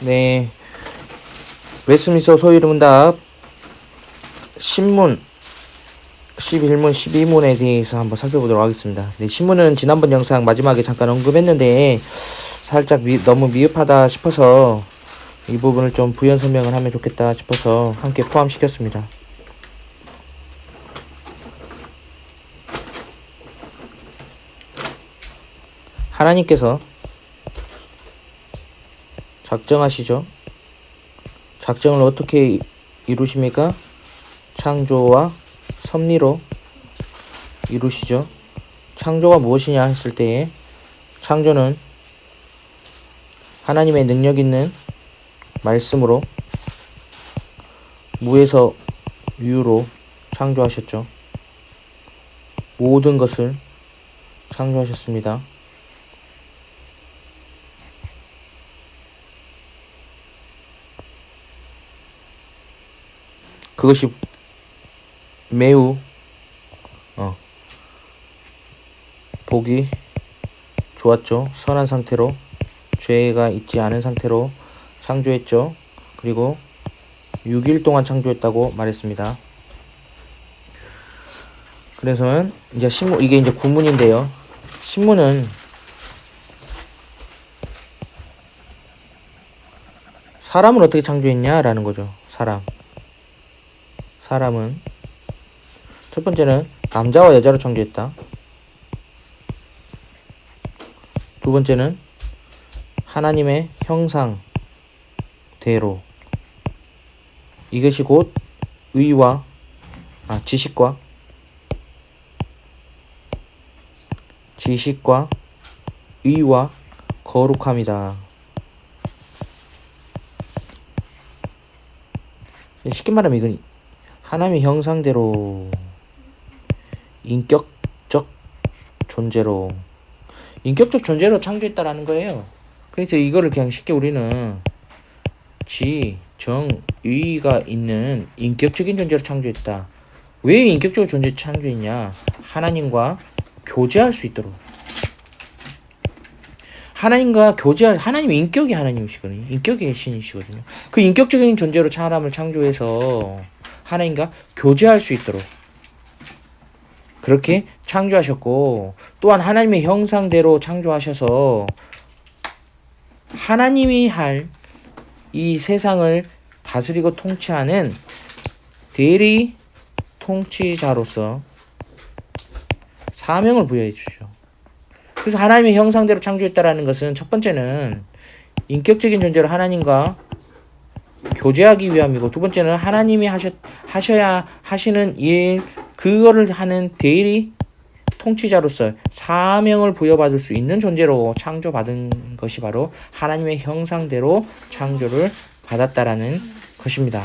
네. 웨스민스터 소유문답 신문 11문, 12문에 대해서 한번 살펴보도록 하겠습니다. 네, 신문은 지난번 영상 마지막에 잠깐 언급했는데 살짝 미, 너무 미흡하다 싶어서 이 부분을 좀 부연 설명을 하면 좋겠다 싶어서 함께 포함시켰습니다. 하나님께서 작정하시죠. 작정을 어떻게 이- 이루십니까? 창조와 섭리로 이루시죠. 창조가 무엇이냐 했을 때에 창조는 하나님의 능력 있는 말씀으로 무에서 유로 창조하셨죠. 모든 것을 창조하셨습니다. 그것이 매우 어, 보기 좋았죠. 선한 상태로 죄가 있지 않은 상태로 창조했죠. 그리고 6일 동안 창조했다고 말했습니다. 그래서는 이제 신문 이게 이제 구문인데요. 신문은 사람을 어떻게 창조했냐라는 거죠. 사람. 사람은 첫 번째는 남자와 여자로 창조했다. 두 번째는 하나님의 형상대로 이것이 곧 의와 아 지식과 지식과 의와 거룩함이다. 쉽게 말하면 이건 하나님의 형상대로 인격적 존재로 인격적 존재로 창조했다라는 거예요. 그래서 이거를 그냥 쉽게 우리는 지, 정, 의가 있는 인격적인 존재로 창조했다. 왜 인격적인 존재 창조했냐? 하나님과 교제할 수 있도록. 하나님과 교제할 하나님 인격이 하나님이시거든요. 인격의 신이시거든요. 그 인격적인 존재로 사람을 창조해서 하나님과 교제할 수 있도록 그렇게 창조하셨고 또한 하나님의 형상대로 창조하셔서 하나님이 할 이 세상을 다스리고 통치하는 대리 통치자로서 사명을 부여해 주죠. 그래서 하나님의 형상대로 창조했다라는 것은 첫 번째는 인격적인 존재로 하나님과 교제하기 위함이고 두 번째는 하나님이 하셨 하셔야 하시는 일 그거를 하는 대리 통치자로서 사명을 부여받을 수 있는 존재로 창조받은 것이 바로 하나님의 형상대로 창조를 받았다라는 것입니다.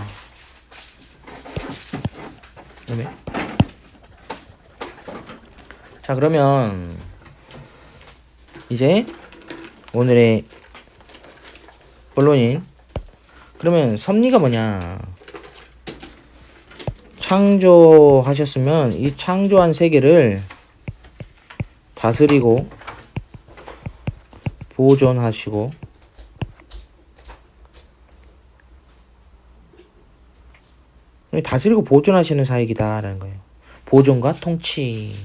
그다음에 자 그러면 이제 오늘의 본론인 그러면 섭리가 뭐냐? 창조하셨으면 이 창조한 세계를 다스리고 보존하시고 다스리고 보존하시는 사역이다라는 거예요. 보존과 통치.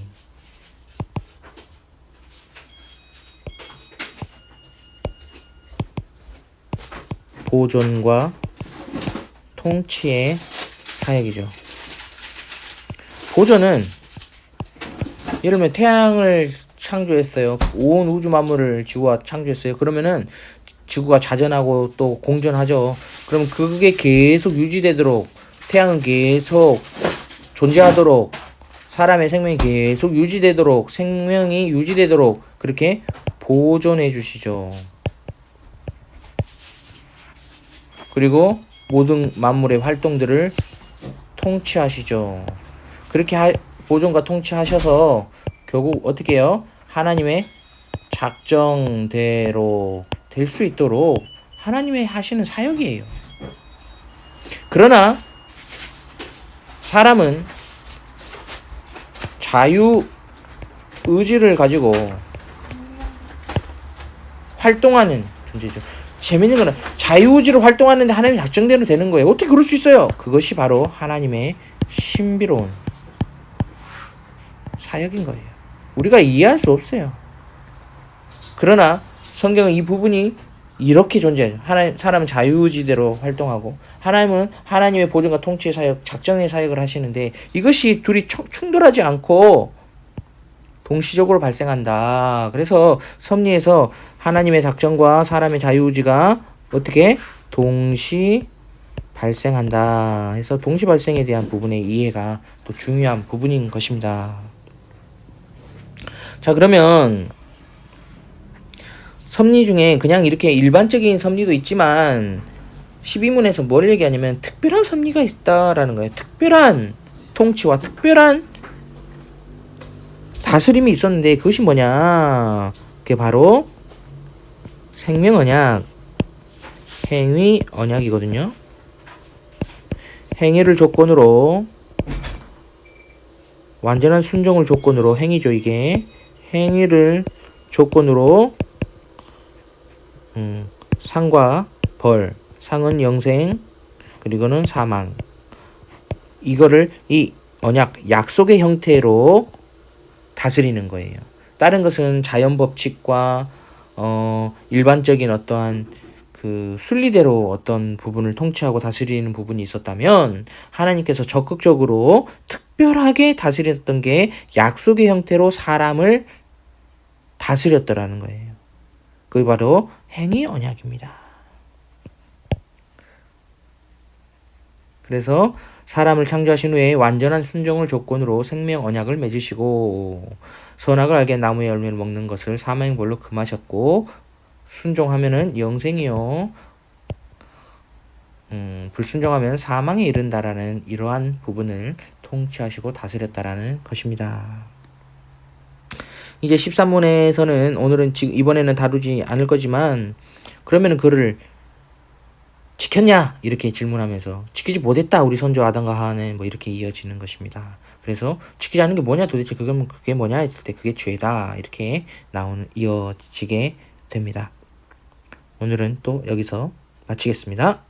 보존과 통치의 사역이죠. 보존은 예를 들면 태양을 창조했어요. 온 우주 만물을 지구가 창조했어요. 그러면은 지구가 자전하고 또 공전하죠. 그럼 그게 계속 유지되도록 태양은 계속 존재하도록 사람의 생명이 계속 유지되도록 생명이 유지되도록 그렇게 보존해 주시죠. 그리고 모든 만물의 활동들을 통치하시죠. 그렇게 하, 보존과 통치하셔서 결국 어떻게 해요? 하나님의 작정대로 될 수 있도록 하나님의 하시는 사역이에요. 그러나 사람은 자유 의지를 가지고 활동하는 존재죠. 재밌는 거는 자유의지로 활동하는데 하나님의 작정대로 되는 거예요. 어떻게 그럴 수 있어요? 그것이 바로 하나님의 신비로운 사역인 거예요. 우리가 이해할 수 없어요. 그러나 성경은 이 부분이 이렇게 존재해요. 하나님, 사람은 자유의지대로 활동하고 하나님은 하나님의 보존과 통치의 사역, 작정의 사역을 하시는데 이것이 둘이 청- 충돌하지 않고 동시적으로 발생한다. 그래서 섭리에서 하나님의 작정과 사람의 자유의지가 어떻게 동시 발생한다. 해서 동시 발생에 대한 부분의 이해가 또 중요한 부분인 것입니다. 자, 그러면 섭리 중에 그냥 이렇게 일반적인 섭리도 있지만 12문에서 뭘 얘기하냐면 특별한 섭리가 있다라는 거예요. 특별한 통치와 특별한 다스림이 있었는데 그것이 뭐냐? 그게 바로 생명 언약, 행위 언약이거든요. 행위를 조건으로 완전한 순종을 조건으로 행위죠 이게 행위를 조건으로 음, 상과 벌 상은 영생 그리고는 사망 이거를 이 언약 약속의 형태로 다스리는 거예요. 다른 것은 자연 법칙과 어, 일반적인 어떠한 그 순리대로 어떤 부분을 통치하고 다스리는 부분이 있었다면 하나님께서 적극적으로 특별하게 다스렸던 게 약속의 형태로 사람을 다스렸더라는 거예요. 그게 바로 행위 언약입니다. 그래서 사람을 창조하신 후에 완전한 순종을 조건으로 생명 언약을 맺으시고 선악을 알게 나무의 열매를 먹는 것을 사망의 벌로 금하셨고 순종하면은 영생이요. 음, 불순종하면 사망에 이른다라는 이러한 부분을 통치하시고 다스렸다라는 것입니다. 이제 13문에서는 오늘은 지금 이번에는 다루지 않을 거지만 그러면은 그를 지켰냐 이렇게 질문하면서 지키지 못했다 우리 선조 아담과 하와는 뭐 이렇게 이어지는 것입니다. 그래서 지키지 않은 게 뭐냐 도대체 그건 그게 뭐냐 했을 때 그게 죄다 이렇게 나오는 이어지게 됩니다. 오늘은 또 여기서 마치겠습니다.